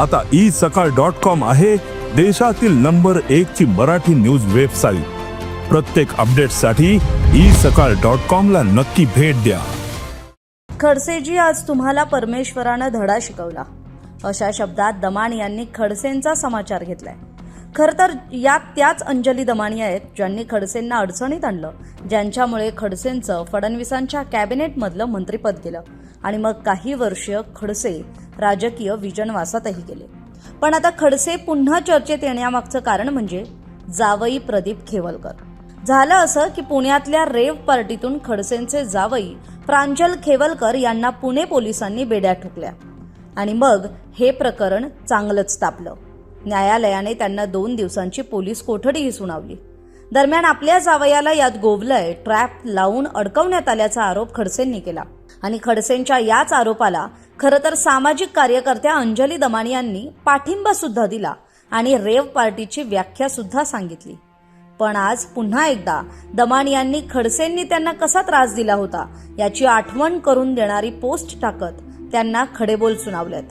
आता ई सकाळ dot com आहे देशातील नंबर एक ची मराठी न्यूज वेबसाईट. प्रत्येक अपडेटसाठी ई सकाळ डॉट कॉम ला नक्की भेट द्या. खडसेजी आज तुम्हाला परमेश्वरानं धडा शिकवला. अशा शब्दात दमाणी यांनी खडसेंचा समाचार घेतलाय. खर तर यात त्याच अंजली दमाणी आहेत ज्यांनी खडसेंना अडचणीत आणलं ज्यांच्यामुळे खडसेंचं फडणवीसांच्या कॅबिनेटमधलं मंत्रिपद गेलं. आणि मग काही वर्ष खडसे राजकीय विजनवासातही गेले. पण आता खडसे पुन्हा चर्चेत येण्यामागचं कारण म्हणजे जावई प्रदीप खेवलकर. झालं असं की पुण्यातल्या रेव पार्टीतून खडसेंचे जावई प्रांजल खेवलकर यांना पुणे पोलिसांनी बेड्या ठोकल्या. आणि मग हे प्रकरण चांगलंच तापलं. न्यायालयाने त्यांना दोन दिवसांची पोलीस कोठडीही सुनावली. दरम्यान आपल्या जावयाला यात गोवलय ट्रॅप लावून अडकवण्यात आल्याचा आरोप खडसेंनी केला. आणि खडसेंच्या याच आरोपाला खरं तर सामाजिक कार्यकर्त्या अंजली दमाणी यांनी पाठिंबा सुद्धा दिला आणि रेव पार्टीची व्याख्या सुद्धा सांगितली. पण आज पुन्हा एकदा दमाणी यांनी खडसेंनी त्यांना कसा त्रास दिला होता याची आठवण करून देणारी पोस्ट टाकत त्यांना खडेबोल सुनावलेत.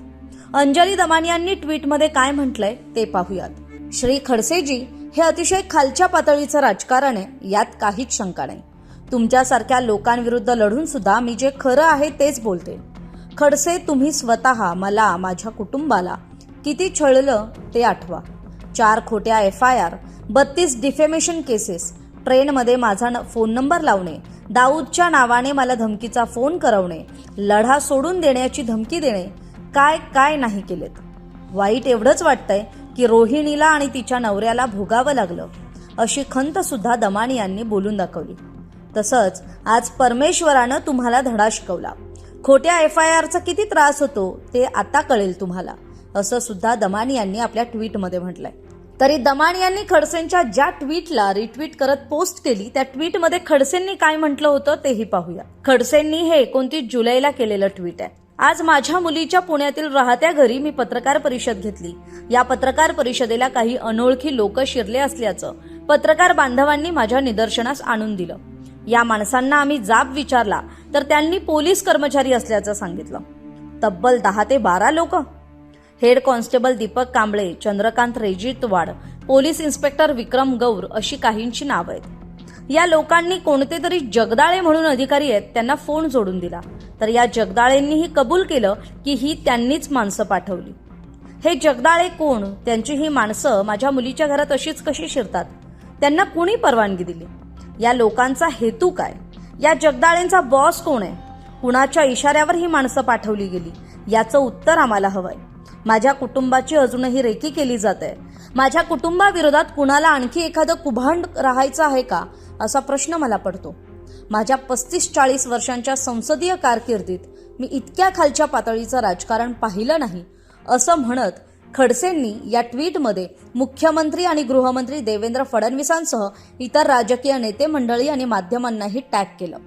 अंजली दमाणी यांनी ट्विटमध्ये काय म्हटलंय ते पाहूयात. श्री खडसेजी हे अतिशय खालच्या पातळीचं राजकारण आहे यात काहीच शंका नाही. तुमच्यासारख्या लोकांविरुद्ध लढून सुद्धा मी जे खरं आहे तेच बोलते. खडसे तुम्ही स्वतः मला माझ्या कुटुंबाला. किती छळलं ते आठवा. चार खोट्या एफ आय आर बत्तीस डिफेमेशन केसेस ट्रेनमध्ये माझा न- फोन नंबर लावणे दाऊदच्या नावाने मला धमकीचा फोन करवणे लढा सोडून देण्याची धमकी देणे काय काय नाही केलेत. वाईट एवढंच वाटतंय की रोहिणीला आणि तिच्या नवऱ्याला भोगावं लागलं. अशी खंत सुद्धा दमाणी यांनी बोलून दाखवली. तसंच आज परमेश्वरानं तुम्हाला धडा शिकवला. खोट्या एफ आय आरचा किती त्रास होतो ते आता कळेल तुम्हाला असं सुद्धा दमानी यांनी आपल्या ट्विटमध्ये म्हटलंय. तरी दमान यांनी खडसेंच्या ज्या ट्विटला रिट्विट करत पोस्ट केली त्या ट्विटमध्ये खडसेंनी काय म्हटलं होतं तेही पाहूया. खडसेंनी हे एकोणतीस जुलैला केलेलं ट्विट आहे. आज माझ्या मुलीच्या पुण्यातील राहत्या घरी मी पत्रकार परिषद घेतली. या पत्रकार परिषदेला काही अनोळखी लोक शिरले असल्याचं पत्रकार बांधवांनी माझ्या निदर्शनास आणून दिलं. या माणसांना आम्ही जाब विचारला तर त्यांनी पोलीस कर्मचारी असल्याचं सांगितलं. तब्बल दहा ते बारा लोक. Head constable Deepak Kamble Chandrakant Rejitwad police inspector Vikram Gaur अशी काहींची नावं आहेत. या लोकांनी कोणते तरी जगदाळे म्हणून अधिकारी आहेत त्यांना फोन जोडून दिला. तर या जगदाळेंनीही कबूल केलं की ही त्यांनीच माणसं पाठवली. हे जगदाळे कोण? त्यांची ही माणसं माझ्या मुलीच्या घरात अशीच कशी शिरतात? त्यांना कुणी परवानगी दिली? या लोकांचा हेतू काय? या जगदाळेंचा बॉस कोण आहे? कुणाच्या इशाऱ्यावर ही माणसं पाठवली गेली? याचं उत्तर आम्हाला हवंय. माझ्या कुटुंबाची अजूनही रेकी केली जात आहे. माझ्या कुटुंबाविरोधात कुणाला आणखी एखादं कुभांड राहायचं आहे का? असा प्रश्न मला पडतो. माझ्या पस्तीस चाळीस वर्षांच्या संसदीय कारकिर्दीत मी इतक्या खालच्या पातळीचं राजकारण पाहिलं नाही असं म्हणत खडसेंनी या ट्विटमध्ये मुख्यमंत्री आणि गृहमंत्री देवेंद्र फडणवीसांसह इतर राजकीय नेते मंडळी आणि माध्यमांनाही टॅग केलं.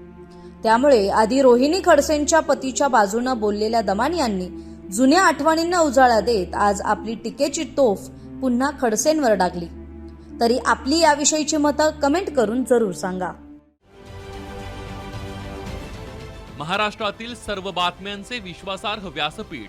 त्यामुळे आधी रोहिणी खडसेंच्या पतीच्या बाजूनं बोललेल्या दमानी यांनी जुन्या आठवणींना उजाळा देत आज आपली टीकेची तोफ पुन्हा खडसेंवर डागली. तरी आपली याविषयीची मतं कमेंट करून जरूर सांगा. महाराष्ट्रातील सर्व बातम्यांचे विश्वासार्ह व्यासपीठ